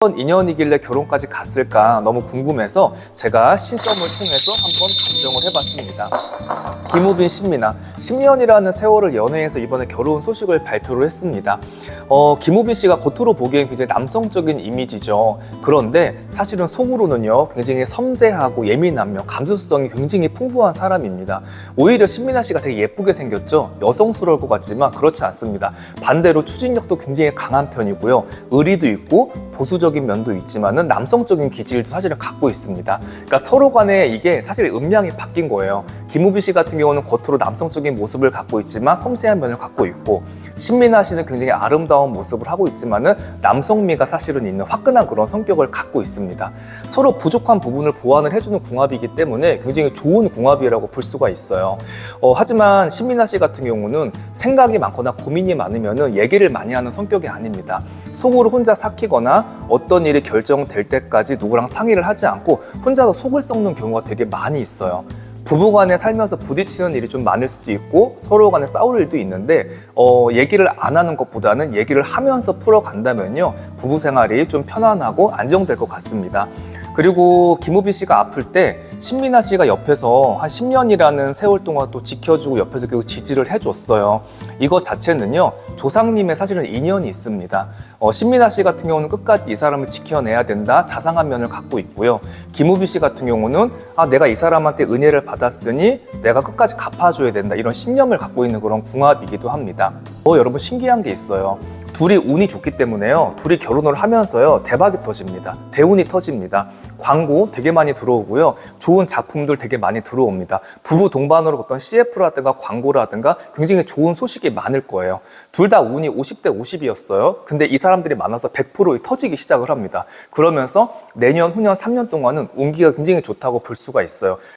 어떤 인연이길래 결혼까지 갔을까 너무 궁금해서 제가 신점을 통해서 한번 감정을 해봤습니다. 김우빈, 신민아. 10년이라는 세월을 연애해서 이번에 결혼 소식을 발표를 했습니다. 어, 김우빈 씨가 겉으로 보기엔 굉장히 남성적인 이미지죠. 그런데 사실은 속으로는요, 굉장히 섬세하고 예민하며 감수성이 굉장히 풍부한 사람입니다. 오히려 신민아 씨가 되게 예쁘게 생겼죠. 여성스러울 것 같지만 그렇지 않습니다. 반대로 추진력도 굉장히 강한 편이고요. 의리도 있고 보수적 인 면도 있지만은 남성적인 기질도 사실은 갖고 있습니다. 그러니까 서로 간에 이게 사실 음량이 바뀐 거예요. 김우빈 씨 같은 경우는 겉으로 남성적인 모습을 갖고 있지만 섬세한 면을 갖고 있고 신민아 씨는 굉장히 아름다운 모습을 하고 있지만은 남성미가 사실은 있는 화끈한 그런 성격을 갖고 있습니다. 서로 부족한 부분을 보완을 해주는 궁합이기 때문에 굉장히 좋은 궁합이라고 볼 수가 있어요. 어, 하지만 신민아 씨 같은 경우는 생각이 많거나 고민이 많으면은 얘기를 많이 하는 성격이 아닙니다. 속으로 혼자 삭히거나 어떤 일이 결정될 때까지 누구랑 상의를 하지 않고 혼자서 속을 썩는 경우가 되게 많이 있어요. 부부 간에 살면서 부딪히는 일이 좀 많을 수도 있고 서로 간에 싸울 일도 있는데 어, 얘기를 안 하는 것보다는 얘기를 하면서 풀어간다면요 부부 생활이 좀 편안하고 안정될 것 같습니다. 그리고 김우빈 씨가 아플 때 신민아 씨가 옆에서 한 10년이라는 세월 동안 또 지켜주고 옆에서 계속 지지를 해줬어요. 이거 자체는요 조상님의 사실은 인연이 있습니다. 어, 신민아 씨 같은 경우는 끝까지 이 사람을 지켜내야 된다 자상한 면을 갖고 있고요. 김우빈 씨 같은 경우는 아 내가 이 사람한테 은혜를 받았으니 내가 끝까지 갚아줘야 된다 이런 신념을 갖고 있는 그런 궁합이기도 합니다. 어 여러분 신기한 게 있어요. 둘이 운이 좋기 때문에요. 둘이 결혼을 하면서요 대박이 터집니다. 대운이 터집니다. 광고 되게 많이 들어오고요. 좋은 작품들 되게 많이 들어옵니다. 부부 동반으로 어떤 CF라든가 광고라든가 굉장히 좋은 소식이 많을 거예요. 둘 다 운이 50대 50이었어요. 근데 이 사람들이 많아서 100% 터지기 시작을 합니다. 그러면서 내년, 후년, 3년 동안은 운기가 굉장히 좋다고 볼 수가 있어요.